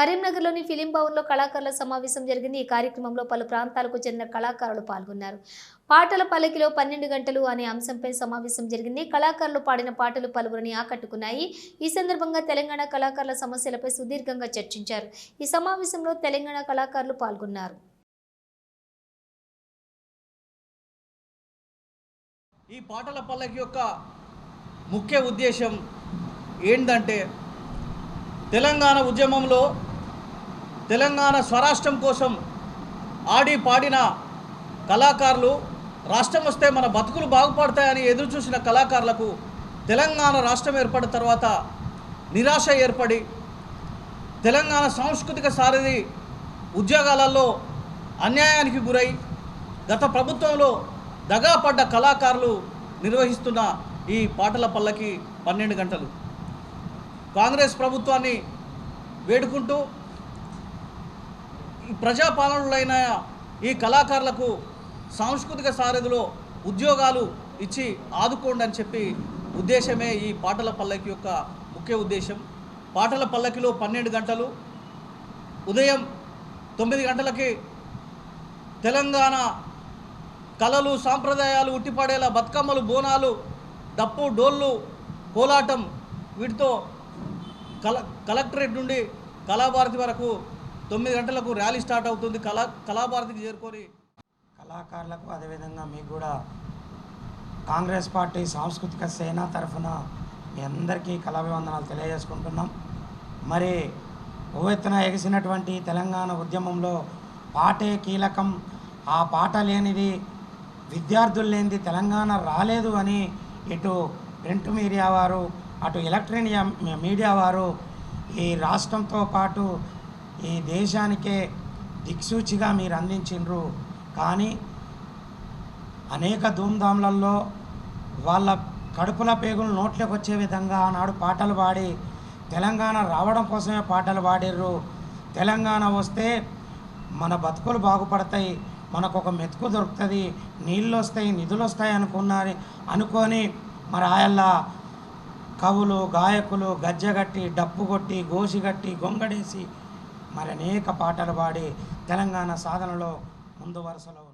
కరీంనగర్లోని ఫిలిం భవన్లో కళాకారుల సమావేశం జరిగింది. ఈ కార్యక్రమంలో పలు ప్రాంతాలకు చెందిన కళాకారులు పాల్గొన్నారు. పాటల పల్లకిలో పన్నెండు గంటలు అనే అంశంపై సమావేశం జరిగింది. కళాకారులు పాడిన పాటలు పలువురిని ఆకట్టుకున్నాయి. ఈ సందర్భంగా తెలంగాణ కళాకారుల సమస్యలపై సుదీర్ఘంగా చర్చించారు. ఈ సమావేశంలో తెలంగాణ కళాకారులు పాల్గొన్నారు. ఈ పాటల పల్లకి యొక్క ముఖ్య ఉద్దేశం ఏంటంటే తెలంగాణ ఉద్యమంలో తెలంగాణ స్వరాష్ట్రం కోసం ఆడి పాడిన కళాకారులు రాష్ట్రం వస్తే మన బతుకులు బాగుపడతాయని ఎదురు చూసిన కళాకారులకు తెలంగాణ రాష్ట్రం ఏర్పడిన తర్వాత నిరాశ ఏర్పడి తెలంగాణ సాంస్కృతిక సారథి ఉద్యోగాలలో అన్యాయానికి గురై గత ప్రభుత్వంలో దగాపడ్డ కళాకారులు నిర్వహిస్తున్న ఈ పాటల పల్లకి పన్నెండు గంటలు. కాంగ్రెస్ ప్రభుత్వాన్ని వేడుకుంటూ ప్రజాపాలనులైన ఈ కళాకారులకు సాంస్కృతిక సారథిలో ఉద్యోగాలు ఇచ్చి ఆదుకోండి అని చెప్పి ఉద్దేశమే ఈ పాటల పల్లకి యొక్క ముఖ్య ఉద్దేశం. పాటల పల్లకిలో పన్నెండు గంటలు ఉదయం తొమ్మిది గంటలకి తెలంగాణ కళలు సాంప్రదాయాలు ఉట్టిపడేలా బతుకమ్మలు బోనాలు డప్పు డోళ్ళు కోలాటం వీటితో కల కలెక్టరేట్ నుండి కళాభారతి వరకు తొమ్మిది గంటలకు ర్యాలీ స్టార్ట్ అవుతుంది. కళా కళాభారతికి చేరుకొని. కళాకారులకు అదేవిధంగా మీకు కూడా కాంగ్రెస్ పార్టీ సాంస్కృతిక సేన తరఫున మీ అందరికీ కళాభివందనాలు తెలియజేసుకుంటున్నాం. మరి ఉవ్వెత్తున ఎగిసినటువంటి తెలంగాణ ఉద్యమంలో పాటే కీలకం. ఆ పాట లేనిది విద్యార్థులు లేనిది తెలంగాణ రాలేదు అని ఇటు ప్రింట్ మీడియా వారు అటు ఎలక్ట్రానియా మీడియా వారు ఈ రాష్ట్రంతో పాటు ఈ దేశానికే దిక్సూచిగా మీరు అందించిండ్రు. కానీ అనేక ధూమ్ధాంలలో వాళ్ళ కడుపుల పేగులు నోట్లోకి వచ్చే విధంగా ఆనాడు పాటలు పాడి తెలంగాణ రావడం కోసమే పాటలు పాడిర్రు. తెలంగాణ వస్తే మన బతుకులు బాగుపడతాయి మనకు ఒక మెతుకు దొరుకుతుంది నీళ్ళు వస్తాయి నిధులు వస్తాయి అనుకున్నారు అనుకొని మరి ఆయల్లా కవులు గాయకులు గజ్జగట్టి డప్పు కొట్టి గోసిగట్టి గొంగడేసి మరి అనేక పాటలు పాడి తెలంగాణ సాధనలో ముందు వరుసలో